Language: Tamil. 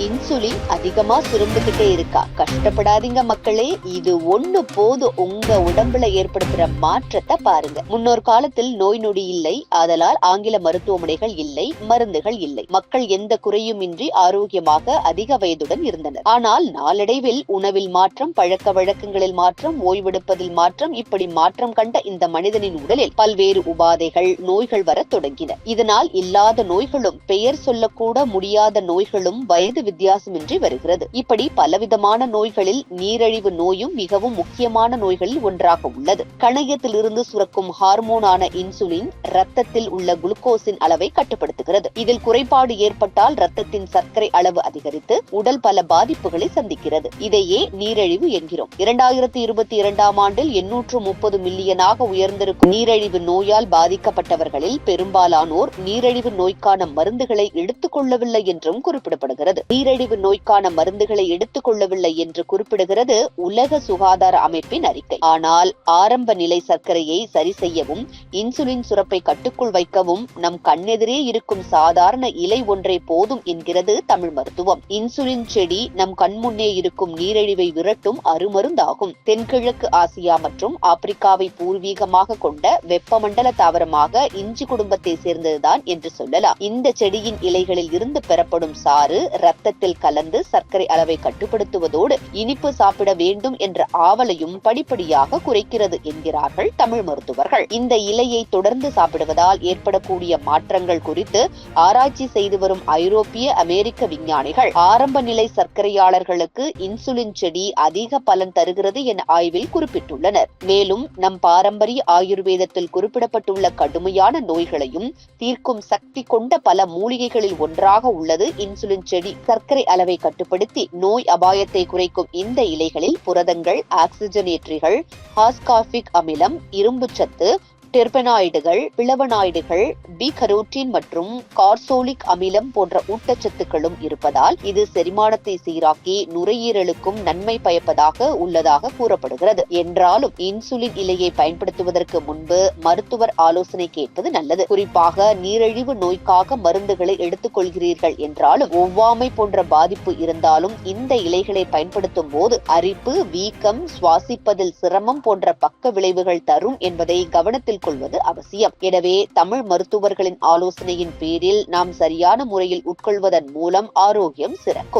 இன்சுலின் அதிகமா சுருந்துகிட்டே இருக்கா? கஷ்டப்படாதீங்க மக்களே. இது ஒண்ணு போதும் உங்க உடம்புல ஏற்படுத்துற மாற்றத்தை பாருங்க. முன்னொரு காலத்தில் நோய் நொடி இல்லை. ஆதலால் ஆங்கில மருத்துவமனைகள் இல்லை. மருந்துகள் இல்லை. மக்கள் எந்த குறையும் இன்றி ஆரோக்கியமாக அதிக வயதுடன் இருந்தனர். ஆனால் நாளடைவில் உணவில் மாற்றம் பழக்க வழக்கங்களில் மாற்றம் ஓய்வெடுப்பதில் மாற்றம் இப்படி மாற்றம் கண்ட இந்த மனிதனின் உடலில் பல்வேறு உபாதைகள் நோய்கள் வரத் தொடங்கின. இதனால் இல்லாத நோய்களும் பெயர் சொல்லக்கூட முடியாத நோய்களும் வயது வித்தியாசமின்றி வருகிறது. இப்படி பலவிதமான நோய்களில் நீரழிவு நோயும் மிகவும் முக்கியமான நோய்களில் ஒன்றாக உள்ளது. கணையத்திலிருந்து சுரக்கும் ஹார்மோனான இன்சுலின் ரத்தத்தில் உள்ள குளுக்கோஸின் அளவை கட்டுப்படுத்துகிறது. இதில் குறைபாடு ஏற்பட்டால் ரத்தத்தின் சர்க்கரை அளவு அதிகரித்து உடல் பல பாதிப்புகளை சந்திக்கிறது. இதையே நீரழிவு என்கிறோம். இரண்டாயிரத்தி இருபத்தி இரண்டாம் ஆண்டில் எண்ணூற்று முப்பது மில்லியனாக உயர்ந்திருக்கும் நீரழிவு நோயால் பாதிக்கப்பட்டவர்களில் பெரும்பாலானோர் நீரழிவு நோய்க்கான மருந்துகளை எடுத்துக் கொள்ளவில்லை என்றும் குறிப்பிடப்படுகிறது. நீரிழிவு நோய்க்கான மருந்துகளை எடுத்துக் கொள்ளவில்லை என்று குறிப்பிடுகிறது உலக சுகாதார அமைப்பின் அறிக்கை. ஆனால் ஆரம்ப நிலை சர்க்கரையை சரி செய்யவும் இன்சுலின் சுரப்பை கட்டுக்குள் வைக்கவும் நம் கண்ணெதிரே இருக்கும் சாதாரண இலை ஒன்றே போதும் என்கிறது தமிழ் மருத்துவம். இன்சுலின் செடி நம் கண்முன்னே இருக்கும் நீரிழிவை விரட்டும் அருமருந்தாகும். தென்கிழக்கு ஆசியா மற்றும் ஆப்பிரிக்காவை பூர்வீகமாக கொண்ட வெப்பமண்டல தாவரமாக இஞ்சி குடும்பத்தை சேர்ந்ததுதான் என்று சொல்லலாம். இந்த செடியின் இலைகளில் இருந்து பெறப்படும் சாறு ரத்தத்தில் கலந்து சர்க்கரை அளவை கட்டுப்படுத்துவதோடு இனிப்பு சாப்பிட வேண்டும் என்ற ஆவலையும் படிப்படியாக குறைக்கிறது என்கிறார்கள் தமிழ் மருத்துவர்கள். இந்த இலையை தொடர்ந்து சாப்பிடுவதால் ஏற்படக்கூடிய மாற்றங்கள் குறித்து ஆராய்ச்சி செய்து வரும் ஐரோப்பிய அமெரிக்க விஞ்ஞானிகள் ஆரம்ப நிலை சர்க்கரையாளர்களுக்கு இன்சுலின் செடி அதிக பலன் தருகிறது என ஆய்வில் குறிப்பிட்டுள்ளனர். மேலும் நம் பாரம்பரிய ஆயுர்வேதத்தில் குறிப்பிடப்பட்டுள்ள கடுமையான நோய்களையும் தீர்க்கும் சக்தி கொண்ட பல மூலிகைகளில் ஒன்றாக உள்ளது இன்சுலின் செடி. சர்க்கரை அளவை கட்டுப்படுத்தி நோய் அபாயத்தை குறைக்கும் இந்த இலைகளில் புரதங்கள் ஆக்சிஜனேற்றிகள் ஹாஸ்காஃபிக் அமிலம் இரும்புச்சத்து டெர்பனாய்டுகள் பிளவனாய்டுகள் பி கரோட்டின் மற்றும் கார்சோலிக் அமிலம் போன்ற ஊட்டச்சத்துக்களும் இருப்பதால் இது செரிமானத்தை சீராக்கி நுரையீரலுக்கும் நன்மை பயப்பதாக உள்ளதாக கூறப்படுகிறது. என்றாலும் இன்சுலின் இலையை பயன்படுத்துவதற்கு முன்பு மருத்துவர் ஆலோசனை கேட்பது நல்லது. குறிப்பாக நீரிழிவு நோய்க்காக மருந்துகளை எடுத்துக் கொள்கிறீர்கள் என்றாலும் ஒவ்வாமை போன்ற பாதிப்பு இருந்தாலும் இந்த இலைகளை பயன்படுத்தும் போது அரிப்பு வீக்கம் சுவாசிப்பதில் சிரமம் போன்ற பக்க விளைவுகள் தரும் என்பதை கவனத்தில் கொள்வது அவசியம். எனவே தமிழ் மருத்துவர்களின் ஆலோசனையின் பேரில் நாம் சரியான முறையில் உட்கொள்வதன் மூலம் ஆரோக்கியம் சிறக்கும்.